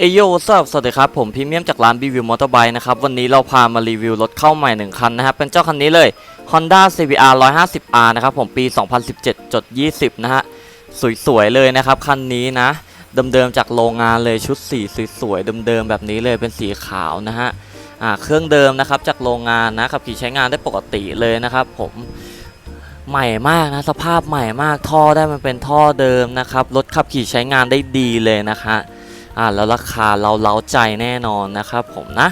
เอโยสวัสดีครับผมพรีเมียมจากร้านบีวิวมอเตอร์ไบค์นะครับวันนี้เราพามารีวิวรถเข้าใหม่1คันนะครับเป็นเจ้าคันนี้เลย Honda CBR 150R นะครับผมปี 2017จด20 นะฮะสวยๆเลยนะครับคันนี้นะเดิมๆจากโรงงานเลยชุดสีสวยๆเดิมๆแบบนี้เลยเป็นสีขาวนะฮะอ่าเครื่องเดิมนะครับจากโรงงานนะขับขี่ใช้งานได้ปกติเลยนะครับผมใหม่มากนะสภาพใหม่มากท่อได้มันเป็นท่อเดิมนะครับรถขับขี่ใช้งานได้ดีเลยนะคะ อ่าแล้วราคาเราเล้าใจแน่นอนนะครับผมนะ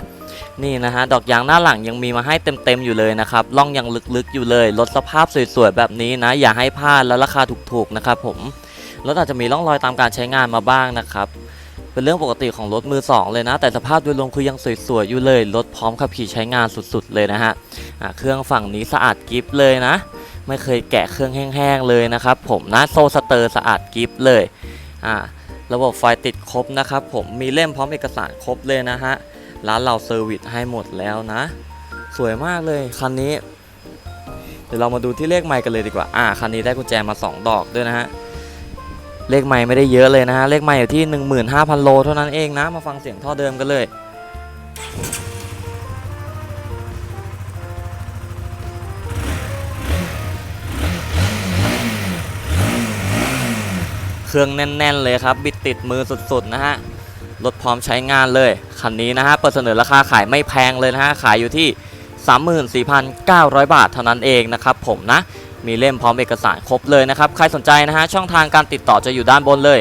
นี่นะฮะดอกยางหน้าหลังยังมีมาให้เต็มๆอยู่เลยนะครับล่องยังลึกๆอยู่เลยรถสภาพสวยๆแบบนี้นะ อย่าให้พลาดแล้วราคาถูกๆนะครับผมรถอาจจะมีร่องรอยตามการใช้งานมาบ้างนะครับเป็นเรื่องปกติของรถมือสองเลยนะ แต่สภาพโดยรวมคือยังสวยๆอยู่เลยรถพร้อมขับขี่ใช้งานสุดๆเลยนะฮะอ่าเครื่องฝั่งนี้สะอาดกิฟเลยนะ ไม่เคยแกะเครื่องแห้งๆเลยนะครับผมนะโซสเตอร์สะอาดกิฟเลยอ่า ระบบไฟติดครบนะครับผมมีเล่มพร้อมเอกสารครบเลยนะฮะร้านเราเซอร์วิสให้หมดแล้วนะ สวยมากเลยคันนี้ เดี๋ยวเรามาดูที่เลขไม้กันเลยดีกว่าอ่าคันนี้ได้กุญแจมา 2 ดอกด้วยนะฮะเลขไม้ไม่ได้เยอะเลยนะฮะเลขไม้อยู่ที่ 15,000 โลเท่านั้นเองนะ มาฟังเสียงท่อเดิมกันเลย เครื่องแน่น ๆ เลยครับบิดติดมือสุดๆนะฮะรถพร้อมใช้งานเลยคันนี้นะฮะเปิดเสนอราคาขายไม่แพงเลยนะฮะขายอยู่ที่ 34,900 บาทเท่านั้นเองนะครับผมนะมีเล่มพร้อมเอกสารครบเลยนะครับใครสนใจนะฮะช่องทางการติดต่อจะอยู่ด้านบนเลย